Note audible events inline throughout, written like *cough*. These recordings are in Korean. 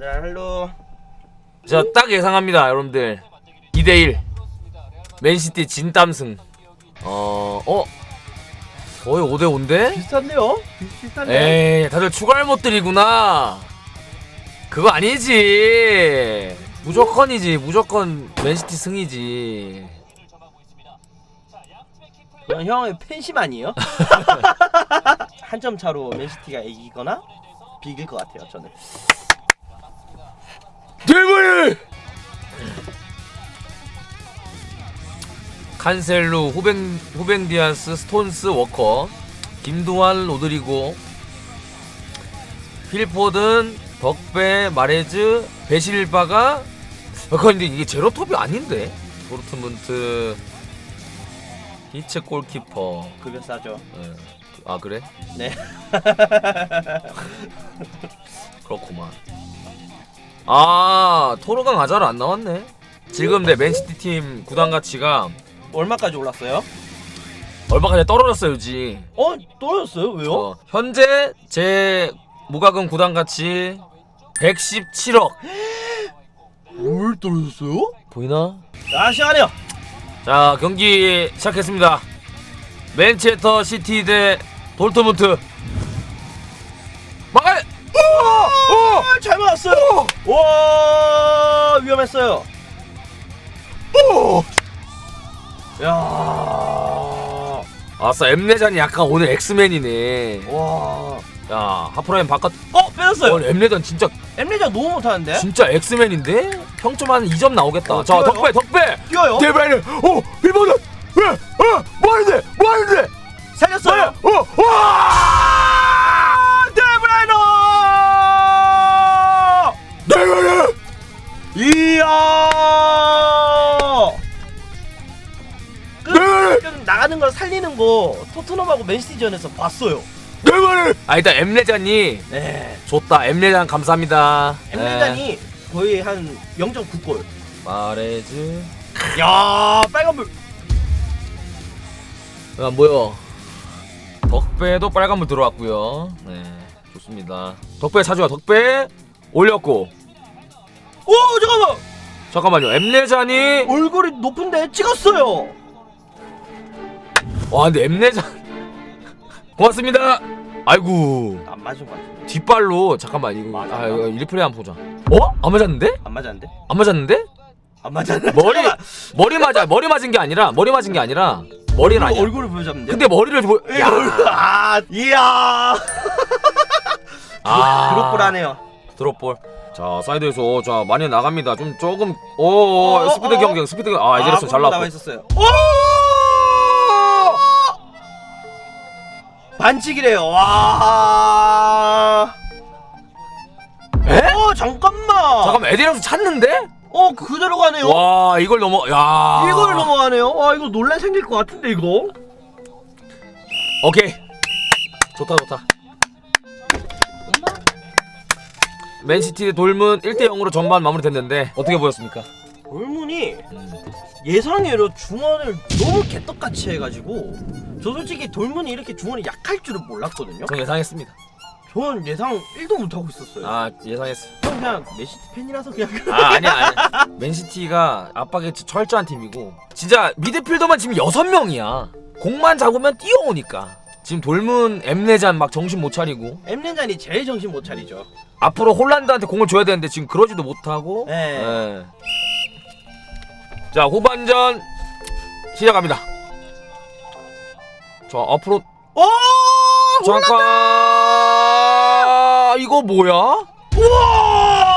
가자 할로 자, 딱 예상합니다, 여러분들. 2대1. 맨시티 진땀승. 어, 어? 거의 5대5인데? 비슷한데요? 비슷한데 에이, 다들 추가 할 못들이구나. 그거 아니지. 무조건이지. 무조건 맨시티 승이지. 그건 형의 팬심 아니에요? *laughs* 한 점 차로 맨시티가 이기거나 비길 것 같아요 저는! 칸셀루, 후벤, 후벤 디아스, 스톤스, 워커, 김두한, 로드리고, 필포든, 덕배, 마레즈, 베실바가 아, 근데 이게 제로톱이 아닌데? 도르트문트 히츠 골키퍼 급여 싸죠 예. 아 그래? 네 *laughs* 그렇구만. 아 토르강 아자르 안 나왔네. 지금 내 맨시티 팀 구단 가치가 얼마까지 올랐어요? 얼마 전에 떨어졌어요, 지. 어? 떨어졌어요? 왜요? 어, 현재 제 무과금 구단 가치 117억. *gasps* 뭘 떨어졌어요? 보이나? 아 시간이요 자 경기 시작했습니다. 맨체스터 시티 대 돌트문트. 와 위험했어요 오! 야 아싸 엠레잔이 약간 오늘 엑스맨이네. 와. 야 하프라인 바깥. 어 빼놨어요. 어, 엠레잔 진짜 엠리자 너무 못하는데? 진짜 엑스맨인데? 평점 한 2점 나오겠다. 어, 자, 뛰어요? 덕배, 덕배! 뛰어요. 대박이네! 어, 일본은! 왜? 어, 뭐 하는데? 뭐 하는데? 살렸어요. 어, 와! 이야. 끝, 네. 끝 나가는 걸 살리는 거 토트넘하고 맨시티전에서 봤어요. 대박이네! 아, 일단 엠레잔이 네. 좋다. 엠레잔 감사합니다. 엠리잔이 거의 한 0.9골. 네. 마레즈. 야 빨간불. 아, 뭐요? 덕배도 빨간불 들어왔고요. 네, 좋습니다. 덕배 자주야, 덕배 올렸고. 오 잠깐만. 잠깐만요. 엠레잔이 얼굴이 높은데 찍었어요. 와 근데 엠내장 고맙습니다 아이고 안 맞은 것 같은데. 뒷발로 잠깐만 이거 맞았나? 아 이거 리플레이 한번 보자 어? 안 맞았는데? 안 맞았는데? 안 맞았는데? 안 맞았는데? 머리 잠깐만. 머리 맞아 머리 맞은 게 아니라 머리 맞은 게 아니라 머리는 아니야 얼굴을 보여줬는데. 근데 머리를 보 야, 아, 이야. 아 드롭볼 하네요. 드롭볼 자 사이드에서 자 많이 나갑니다 좀 조금 오 어, 스피드 어, 경쟁 스피드 경- 아 이제로서 잘 나와 나왔고 있었어요. 반칙이래요. 와. 에? 어 잠깐만. 잠깐만 에디런스 찾는데? 어 그대로 가네요. 와 이걸 넘어 야 이걸 넘어가네요. 와 이거 논란 생길 것 같은데 이거. 오케이 좋다 좋다 맨시티 돌문 1대 0으로 전반 마무리됐는데 어떻게 보였습니까? 돌문이 음. 예상외로 중원을 너무 개떡같이 해가지고 저 솔직히 돌문이 이렇게 중원이 약할 줄은 몰랐거든요. 전 예상했습니다. 저는 예상 1도 못하고 있었어요. 아 예상했어. 형 그냥 메시티 팬이라서 그냥 아 아니야 아니야. 맨시티가 압박에 철저한 팀이고 진짜 미드필더만 지금 6명이야. 공만 잡으면 뛰어오니까. 지금 돌문 엠네잔 막 정신 못 차리고 엠렌잔이 제일 정신 못 차리죠. 앞으로 홀란드한테 공을 줘야 되는데 지금 그러지도 못하고 네. 예. 자 후반전 시작합니다 자 앞으로 오! 잠깐 이거 뭐야? 우와!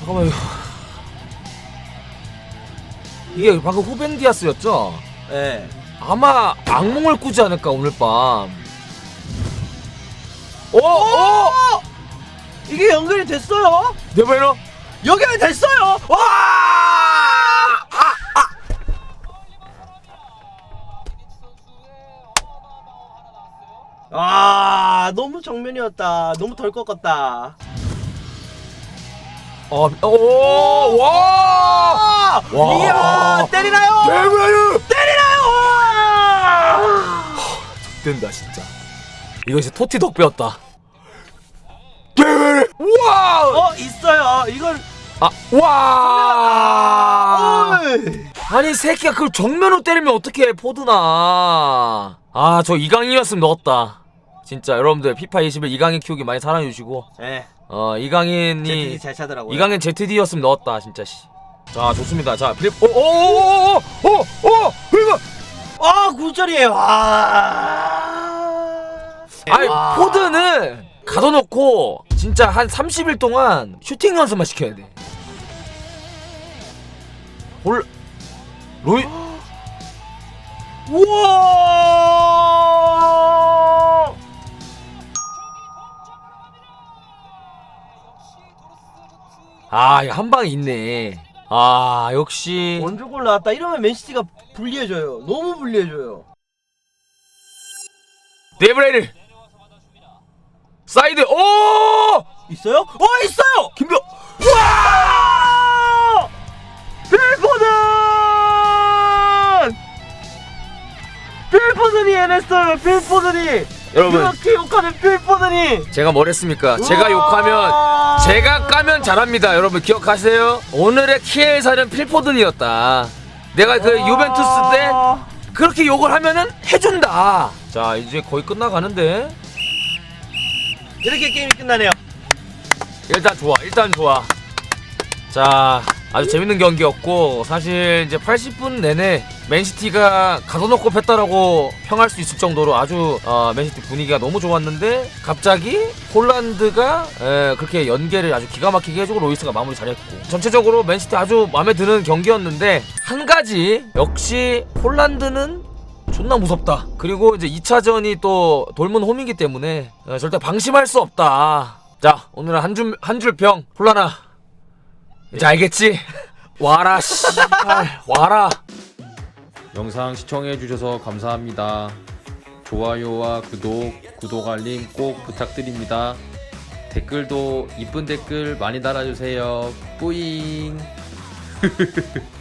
잠깐만요 이게 방금 후벤디아스였죠? 네. 아마 악몽을 꾸지 않을까 오늘 밤 오! 오! 이게 연결이 됐어요? 네버너 연결이 됐어요! 와! 아, 너무 정면이었다. 너무 덜 꺾었다. 어, 오! 와! 아! 와. 이야, 때리나요? 네버너 때리나요? 된다 진짜 이거 이제 토티 덕배였다 왜? 우와! 어 있어요. 이건 아, 와! 어이. 아니 새끼야 그걸 정면으로 때리면 어떡해 포드나 아 저 이강인이었으면 넣었다 진짜 여러분들 피파 21 이강인 키우기 많이 사랑해 주시고 네. 어 이강인이 제트기 잘 차더라고요. 이강인 ZD였으면 넣었다 진짜 씨 자 좋습니다 자 필립 오오오오오오오 이거 아 굴절이에요. 와. 아니 와. 포드는 가둬놓고 진짜 한 30일 동안 슈팅 연습만 시켜야 돼 볼 로이 우와. 아, 이거 한 방에 있네. 아, 역시. 원주골 나왔다. 이러면 맨시티가 불리해져요. 너무 불리해져요. 네브레이를. 사이드, 오! 있어요? 어 있어요. 김병. 와! 빌포든! 빌포든이 해냈어요. 빌포든이. 여러분. 이렇게 욕하는 빌포든이. 제가 뭘 했습니까? 제가 욕하면, 제가 까면 잘합니다. 여러분 기억하세요? 오늘의 키엘사는 필포든이었다. 내가 그 유벤투스 때 그렇게 욕을 하면은 해준다. 자, 이제 거의 끝나가는데. 이렇게 게임이 끝나네요. 일단 좋아 일단 좋아 자 아주 재밌는 경기였고 사실 이제 80분 내내 맨시티가 가둬놓고 뺐다라고 평할 수 있을 정도로 아주 어, 맨시티 분위기가 너무 좋았는데 갑자기 홀란드가 에, 그렇게 연계를 아주 기가 막히게 해주고 로이스가 마무리 잘했고 전체적으로 맨시티 아주 마음에 드는 경기였는데 한 가지 역시 홀란드는 존나 무섭다. 그리고 이제 2차전이 또 돌문 홈이기 때문에 어, 절대 방심할 수 없다. 자, 오늘은 한 줄 한 줄 평. 폴라나. 이제 알겠지? *laughs* 와라 씨발. 와라. 영상 시청해주셔서 감사합니다. 좋아요와 구독, 구독 알림 꼭 부탁드립니다. 댓글도 이쁜 댓글 많이 달아주세요. 뿌잉! *laughs*